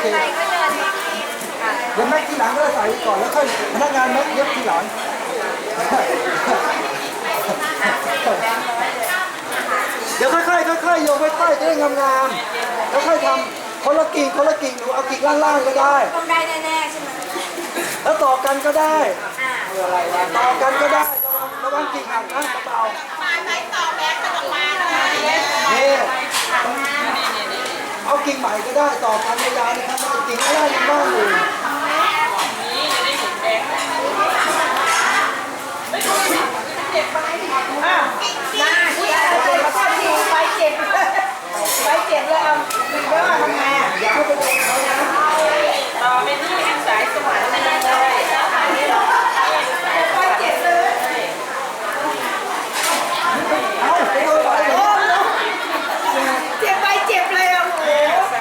เคเดี๋ยวแม็กที่หลังก็ใส่ก่อนแล้วค่อยพนักงานแม็กเย็บทีหลังเดี๋ยวค่อยๆค่อยๆโยกค่อยๆจะได้งามๆแล้วค่อยทำคนละกิ่งคนละกิ่งหนูเอากิ่งล่างๆก็ได้ต้องได้แน่ๆใช่ไหมแล้วต่อกันก็ได้อ่าต่อกันก็ได้ระวังระวังกิ่งหักนะเบาๆนี่เอา กิ่งใหม่ก็ได้ต่อกันยาวๆนะครับ